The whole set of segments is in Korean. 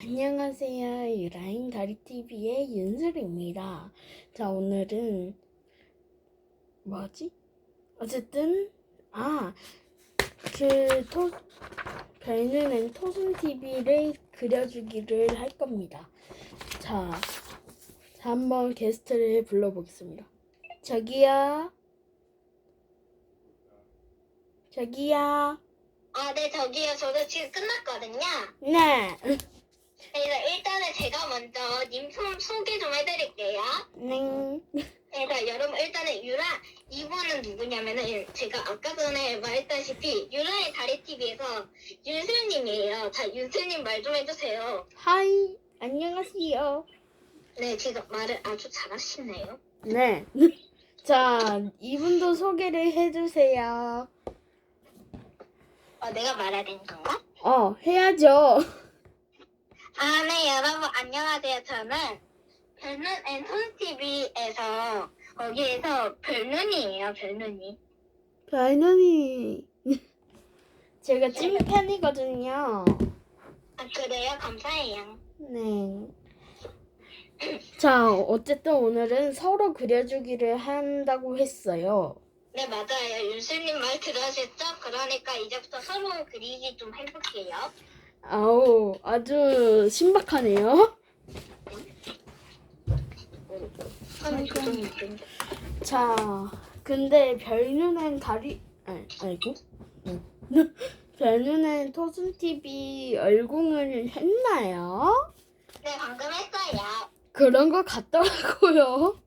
안녕하세요. 유라인 다리TV의 윤슬입니다. 자, 오늘은, 뭐지? 어쨌든, 아, 그, 토, 별느는 토순TV를 그려주기를 할 겁니다. 자, 자, 한번 게스트를 불러보겠습니다. 저기요. 저기요. 아, 네, 저기요. 저도 지금 끝났거든요. 네. 그래서 일단은 제가 먼저 님 소, 소개 좀 해드릴게요. 네. 그래서 여러분 일단은 유라 이분은 누구냐면은 제가 아까 전에 말했다시피 유라의 다리 TV에서 윤슬님이에요. 자, 윤슬님 말 좀 해주세요. 하이. 안녕하세요. 네, 지금 말을 아주 잘하시네요. 네. 자, 이분도 소개를 해주세요. 어, 내가 말해야 되는 건가? 어, 해야죠. 아, 네, 여러분 안녕하세요. 저는 별눈 앤손 TV에서 거기에서 별눈이에요. 별눈이. 별눈이. 제가 찐팬이거든요. 아, 그래요? 감사해요. 네. 자, 어쨌든 오늘은 서로 그려주기를 한다고 했어요. 네, 맞아요. 윤수님 말 들으셨죠? 그러니까 이제부터 서로 그리기 좀 해볼게요. 아우, 아주 신박하네요. 자, 근데 별눈엔 다리, 아, 아이고. 응. 별눈엔 토순TV 얼공을 했나요? 네, 방금 했어요. 그런 것 같더라고요.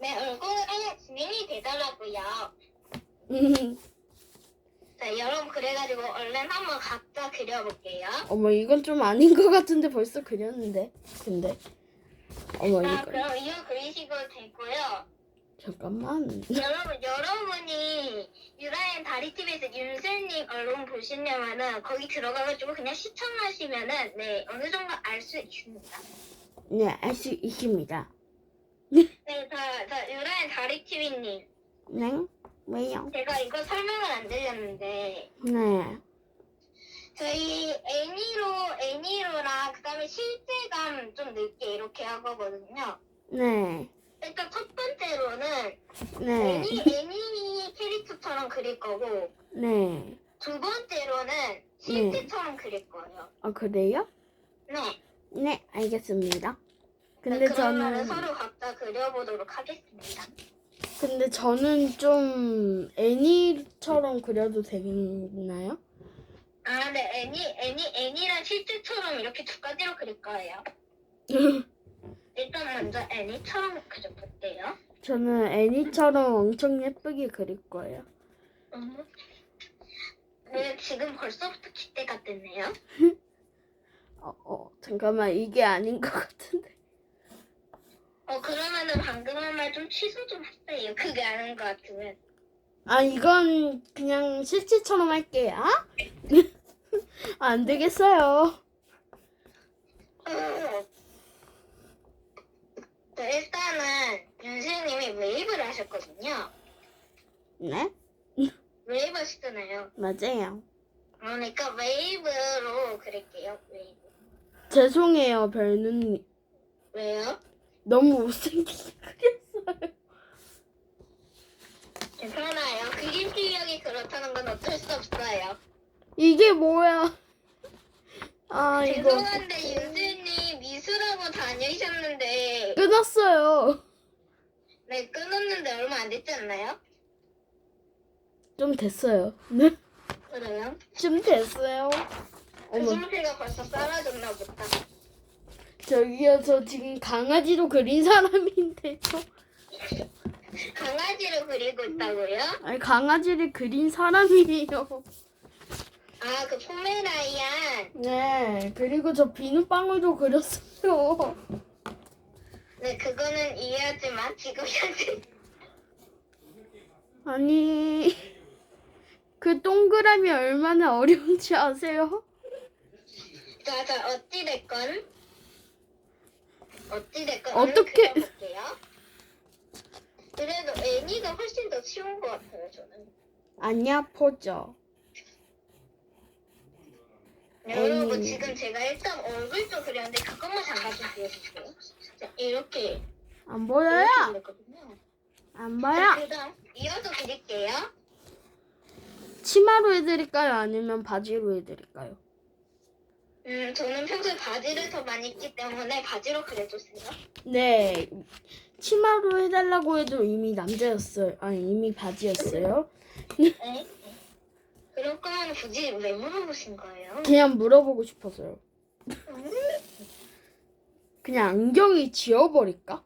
네, 얼굴은 진행이 되더라고요. 음, 자, 여러분 그래가지고 얼른 한번 각자 그려볼게요. 어머, 이건 좀 아닌 것 같은데 벌써 그렸는데. 근데. 어머, 자, 이거. 그럼 이거 그리시고 되고요. 잠깐만. 여러분, 여러분이 유라인 다리TV에서 윤슬님 얼른 보시려면은 거기 들어가가지고 그냥 시청하시면은 네, 어느 정도 알 수 있습니다. 네, 알 수 있습니다. 네, 자, 자, 유라인 다리TV님. 네? 왜요? 제가 이거 설명을 안 드렸는데, 네. 저희 애니로, 애니로랑 그 다음에 실제감 좀 늦게 이렇게 한 거거든요. 네. 일단 첫 번째로는 네. 애니, 애니 캐릭터처럼 그릴 거고, 네. 두 번째로는 실제처럼 그릴 거예요. 아, 그래요? 네. 네, 알겠습니다. 근데 네, 그러면 저는, 서로 각자 그려보도록 하겠습니다. 근데 저는 좀 애니처럼 그려도 되나요? 아, 네, 애니, 애니, 애니랑 실제처럼 이렇게 두 가지로 그릴 거예요. 일단 먼저 애니처럼 그려볼게요. 저는 애니처럼 엄청 예쁘게 그릴 거예요. 음. 네, 지금 벌써부터 기대가 되네요. 어, 어, 잠깐만, 이게 아닌 것 같은데. 어, 그러면은 방금 한 말 좀 취소 좀 하세요. 그게 아닌 것 같으면. 아, 이건 그냥 실제처럼 할게요. 안 되겠어요. 어. 네, 일단은 윤수님이 웨이브를 하셨거든요. 네? 웨이브 하시잖아요. 맞아요. 그러니까 웨이브로 그릴게요. 웨이브. 죄송해요, 별눈님. 왜요? 너무 못생기게 그렸어요. 괜찮아요. 그림 실력이 그렇다는 건 어쩔 수 없어요. 이게 뭐야? 아, 이거. 죄송한데 윤수님 미술하고 다니셨는데 끊었어요. 네 끊었는데 얼마 안 됐지 않나요? 좀 됐어요. 네? 그래요? 좀 됐어요. 그 어머, 손패가 벌써 사라졌나 보다. 저기요, 저 지금 강아지로 그린 사람인데요. 강아지를 그리고 있다고요? 아니, 강아지를 그린 사람이에요. 아 그 포메라이안. 네, 그리고 저 비눗방울도 그렸어요. 네 그거는 이해하지만 지금 현재 아니, 그 동그라미 얼마나 어려운지 아세요? 자자 어찌 됐건 어찌 됐건 어떻게- 그려볼게요. 그래도 애니가 훨씬 더 쉬운 것 같아요 저는. 안 아프죠? 여러분 음. 지금 제가 일단 얼굴 좀 그렸는데 그것만 잠깐 좀 보여주세요. 자, 이렇게 안 보여요? 이렇게 그렸거든요. 안 자, 보여? 그다음 이어서 그릴게요. 치마로 해드릴까요? 아니면 바지로 해드릴까요? 음, 저는 평소에 바지를 더 많이 입기 때문에 바지로 그려줬어요. 네. 치마로 해달라고 해도 이미 남자였어요. 아니 이미 바지였어요. 네. 그럴 거면 굳이 왜 물어보신 거예요? 그냥 물어보고 싶어서요. 음, 그냥 안경이 지워버릴까?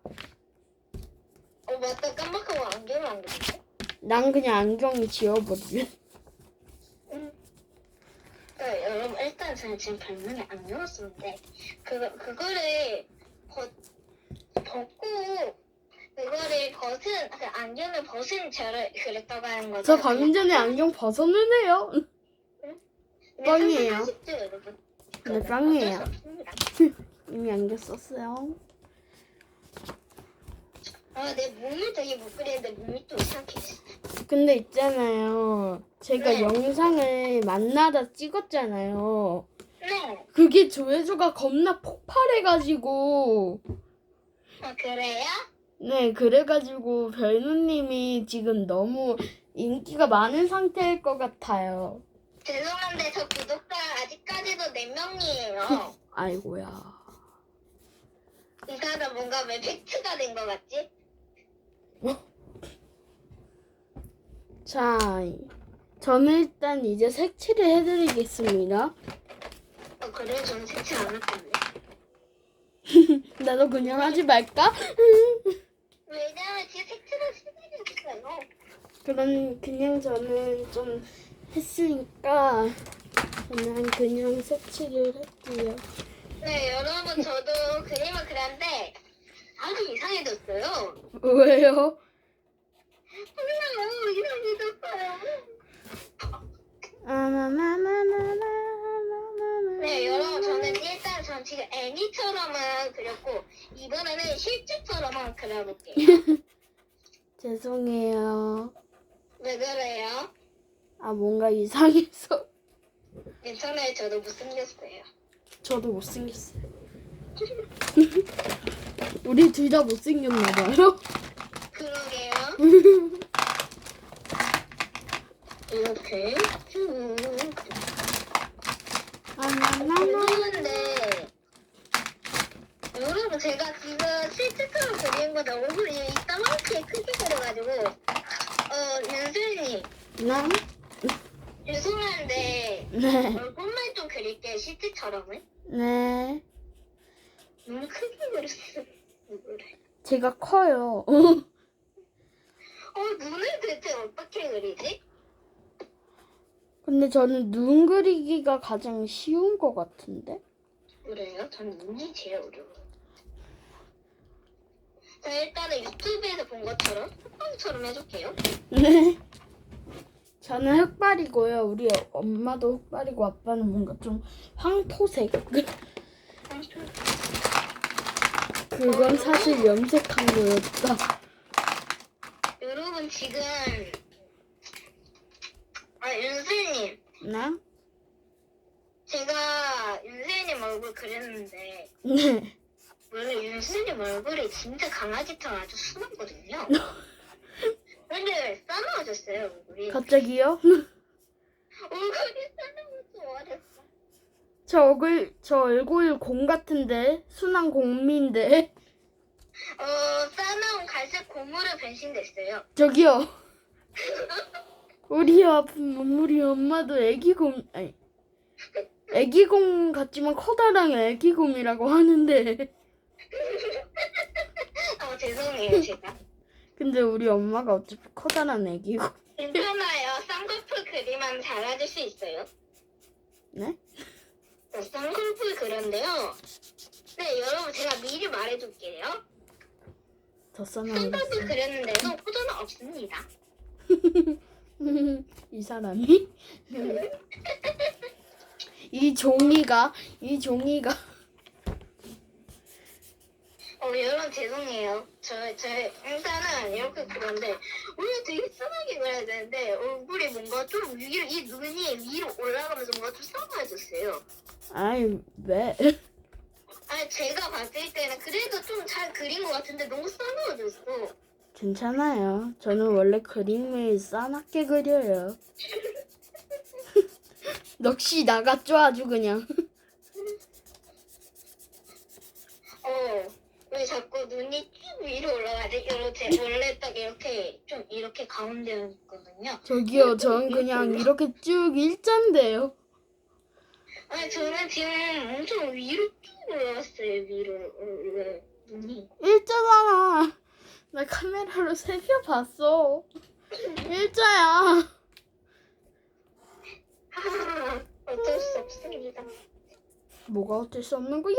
어 맞다 깜빡하고 안경을 안 그렸네. 난 그냥 안경이 지워버릴래. 음. 네, 저는 지금 별명이 안경을 데 그거 그거를 벗 벗고 그거를 벗은 그 안경을 벗은 저를 그렸다고 하는 거죠. 저 방금 전에 안경 벗었는데요. 여러분. 네, 수 없습니다. 이미 안경 썼어요. 아, 내 몸을 되게 못 그리는데 몸이 또 됐어. 근데 있잖아요. 제가 네. 영상을 만나다 찍었잖아요. 네. 그게 조회수가 겁나 폭발해가지고 아, 그래요? 네 그래가지고 별누님이 지금 너무 인기가 많은 상태일 것 같아요. 죄송한데 저 구독자 아직까지도 4명이에요. 아이고야. 이 사람 뭔가 왜 팩트가 된 것 같지? 자, 저는 일단 이제 색칠을 해드리겠습니다. 어, 그래, 저는 색칠 안 할 건데. 나도 그냥 하지 말까? 왜냐면 지금 색칠을 시작했어요. 그럼 그냥 저는 좀 했으니까 그냥 그냥 색칠을 할게요. 네, 여러분, 저도 그림을 그렸는데 아주 이상해졌어요. 왜요? 네, 여러분, 저는 일단 전 지금 애니처럼은 그렸고 이번에는 실제처럼만 그려볼게요. 죄송해요. 왜 그래요? 아 뭔가 이상해서 괜찮아요, 저도 못생겼어요. 저도 못생겼어요. 우리 둘 다 못생겼나 봐요. 그러게요. 이렇게 쭉 아나나나. 그리는데 여러분 제가 지금 실제처럼 그린 거다 얼굴이 이따만하게 크게 그려가지고 어 윤슬님 나? 죄송한데 네. 얼굴만 좀 그릴게요 실제처럼은 네. 너무 크게 그렸어 얼굴을 제가 커요. 어 눈을 대체 어떻게 그리지? 근데 저는 눈 그리기가 가장 쉬운 것 같은데? 그래요? 전 눈이 제일 어려워요 자 일단은 유튜브에서 본 것처럼 흑방처럼 해줄게요 네. 저는 흑발이고요. 우리 엄마도 흑발이고 아빠는 뭔가 좀 황토색. 그건 사실 염색한 거였다. 여러분 지금 아 윤슬님 나? 제가 윤슬님 얼굴 그렸는데 네. 원래 윤슬님 얼굴이 진짜 강아지처럼 아주 순하거든요 근데 왜 싸나워졌어요 얼굴이 갑자기요? 얼굴이 싸나워서 어렸어 저 얼굴, 저 얼굴 공 같은데? 순한 곰인데? 어 싸나운 갈색 고무로 변신됐어요 저기요. 우리 아픈 우리 엄마도 애기곰, 아니. 애기곰 같지만 커다란 애기곰이라고 하는데. 아 죄송해요 제가 근데 우리 엄마가 어차피 커다란 애기곰. 괜찮아요 쌍꺼풀 그리면 잘해줄 수 있어요 네? 네, 쌍꺼풀 그렸는데요 네 여러분 제가 미리 말해줄게요 더 써놔야겠어. 그렸는데도 호전은 없습니다 이 사람이? 이 종이가, 이 종이가. 어, 여러분 죄송해요. 저, 저, 일단은 이렇게 그런데, 원래 되게 순하게 그려야 되는데, 얼굴이 뭔가 좀 위로, 이 눈이 위로 올라가면서 뭔가 좀 싸가졌어요. 아이 왜? 아니, 제가 봤을 때는 그래도 좀 잘 그린 것 같은데 너무 싸가졌어. 괜찮아요. 저는 원래 그림을 싸납게 그려요. 넋이 나갔죠 아주 그냥. 어, 왜 자꾸 눈이 쭉 위로 올라가지? 이렇게, 원래 딱 이렇게, 좀 이렇게 가운데 있거든요. 저기요, 전 그냥 이렇게 쭉 일자인데요. 아니, 저는 지금 엄청 위로 쭉 올라갔어요, 위로, 어, 왜, 눈이. 일자잖아. 나 카메라로 살펴봤어. 일자야. 하하하, 어쩔 수 없습니다. 뭐가 어쩔 수 없는 거야?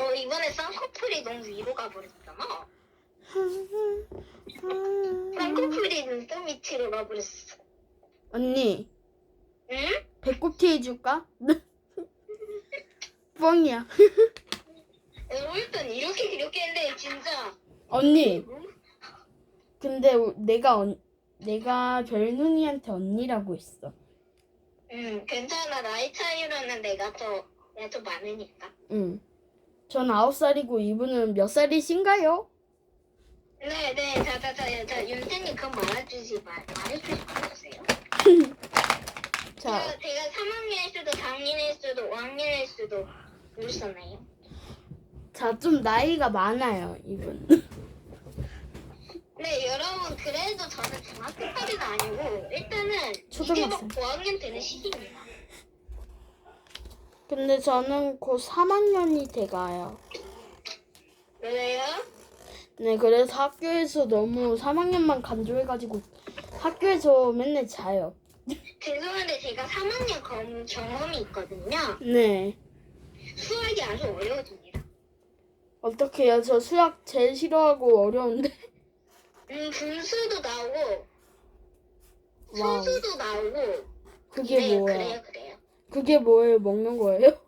어, 이번에 쌍꺼풀이 너무 위로 가버렸잖아. 쌍꺼풀이 눈썹 밑으로 가버렸어. 언니, 응? 배꼽 티 해줄까? 뻥이야. 어, 일단 이렇게 이렇게 했는데 진짜 언니, 근데 내가 언, 내가 별눈이한테 언니라고 했어. 응 괜찮아 나이 차이로는 내가 더 내가 더 많으니까 응. 전 아홉 살이고 이분은 몇 살이신가요? 네네 자자자 자 윤태님 그건 말해주지 말 말해주지 말아주세요 자, 제가, 제가 3학년일 수도 4학년일 수도 5학년일 수도 모르셨나요? 자, 좀 나이가 많아요, 이분. 네 여러분 그래도 저는 중학교까지는 아니고 일단은 이제 초등학생. 막 5학년 되는 시기입니다 근데 저는 곧 3학년이 돼가요. 왜요? 네, 그래서 학교에서 너무 3학년만 간주해가지고 학교에서 맨날 자요. 죄송한데 제가 3학년 검, 경험이 있거든요 네. 수학이 아주 어려워집니다 어떡해요? 저 수학 제일 싫어하고 어려운데. 음 분수도 나오고 와우. 소수도 나오고 그게 네 뭐야? 그래요 그래요 그게 뭐예요? 먹는 거예요?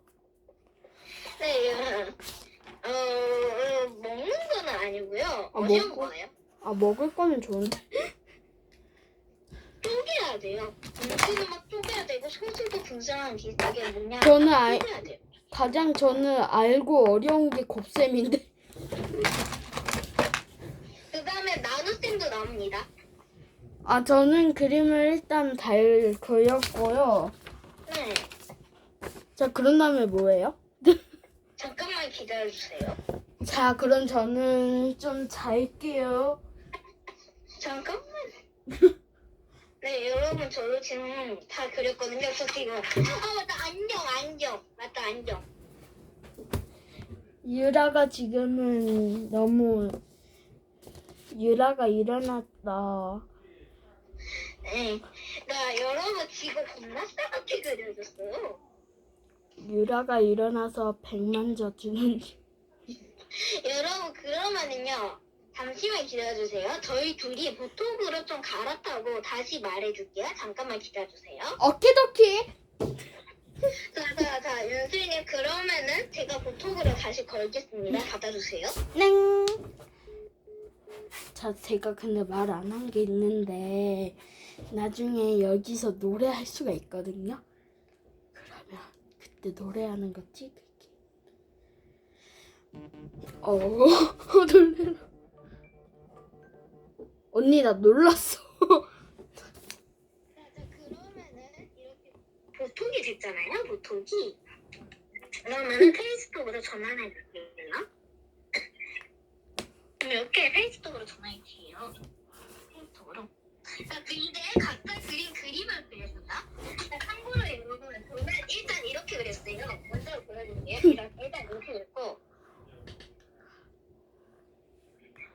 네 어, 어, 먹는 건 아니고요 아, 어려운 먹고? 거예요 아, 먹을 거면 좋은데. 쪼개야 돼요 분수는 막 쪼개야 되고 소수도 분수랑 비슷하게 뭐냐 저는 아이- 쪼개야 돼요 가장 저는 알고 어려운 게 곱셈인데. 그 다음에 나눗셈도 나옵니다 아, 저는 그림을 일단 잘 그렸고요. 네 자, 그런 다음에 뭐예요? 잠깐만 기다려주세요 자, 그럼 저는 좀 잘게요. 잠깐만 네 여러분 저도 지금 다 그렸거든요 저 지금 아 맞다 안경 안경 맞다 안경 유라가 지금은 너무 유라가 일어났다. 네. 나 여러분 지금 겁나 싸갑게 그려줬어요. 유라가 일어나서 백만 져주는 여러분 그러면은요. 잠시만 기다려주세요. 저희 둘이 보톡으로 좀 갈았다고 다시 말해줄게요. 잠깐만 기다려주세요. 어깨도키. 자 자 자 윤수님 그러면은 제가 보톡으로 다시 걸겠습니다. 받아주세요. 땡. 자, 제가 근데 말 안 한 게 있는데 나중에 여기서 노래할 수가 있거든요. 그러면 그때 노래하는 거 찍을게. 어, 놀래라. 언니 나 놀랐어. 자자 그러면은 이렇게 보톡이 됐잖아요. 보톡이. 그러면은 페이스북으로 전환해줄게요. 이렇게 페이스북으로 전화할게요. 페이스북으로. 자, 근데 각각 그린 그림을 그려준다. 자, 참고로 여러분, 저는 일단 이렇게 그렸어요. 먼저. 일단, 일단 이렇게 그렸고.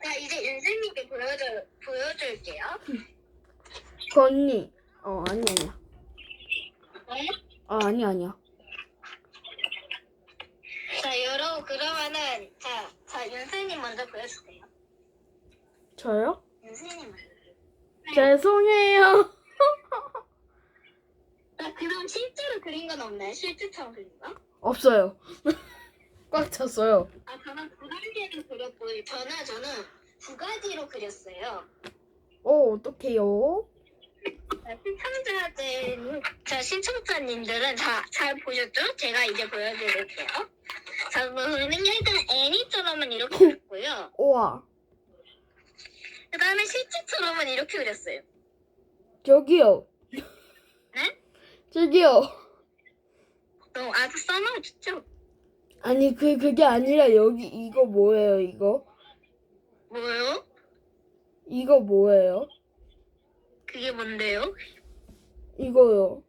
자, 윤슬님께 보여줄, 보여줄게요. 그 언니. 어, 아니 아니야. 네? 아, 아니 아니야. 자, 여러분, 그러면은, 자, 자, 윤슬님 먼저 보여주세요. 저요? 윤슬님 먼저. 죄송해요. 자, 그럼 실제로 그린 건 없나요? 실제처럼 그린 거? 없어요. 꽉 찼어요. 아, 저는 두 가지로 그렸고요. 저는, 저는 두 가지로 그렸어요. 어, 어떡해요? 자, 시청자들, 자, 시청자님들은 다 잘 보셨죠? 제가 이제 보여드릴게요. 저는 일단 애니처럼은 이렇게 그렸고요. 우와. 그 다음에 실제처럼은 이렇게 그렸어요. 저기요. 네? 저기요. 너무 아주 써놓으셨죠? 아니, 그, 그게 아니라 여기 이거 뭐예요, 이거? 뭐요? 이거 뭐예요? 그게 뭔데요? 이거요.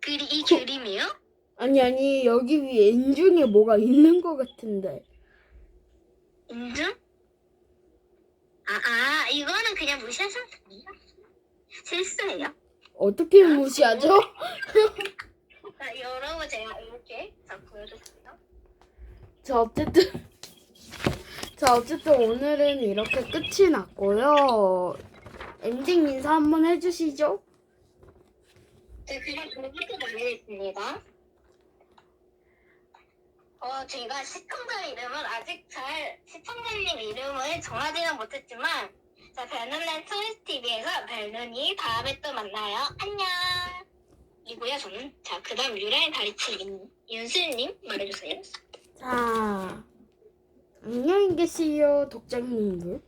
그리, 이 그림이요? 아니, 아니, 여기 위에 엔 중에 뭐가 있는 것 같은데. 인증? 아, 아, 이거는 그냥 무시하셔도 됩니다. 실수예요. 어떻게 무시하죠? 자, 여러분 제가 이렇게 자 보여주세요. 자, 어쨌든. 자, 어쨌든 오늘은 이렇게 끝이 났고요. 엔딩 인사 한번 해주시죠. 네, 그냥 저부터 말하겠습니다. 어, 제가 시청자 이름은 아직 잘 시청자님 이름을 정하지는 못했지만 자, 별눈의 트위스TV에서 별눈이 다음에 또 만나요. 안녕. 이고요, 저는. 자, 그 다음 유라의 다리치기 윤수님 말해주세요. 자, 안녕히 계세요, 독장님들.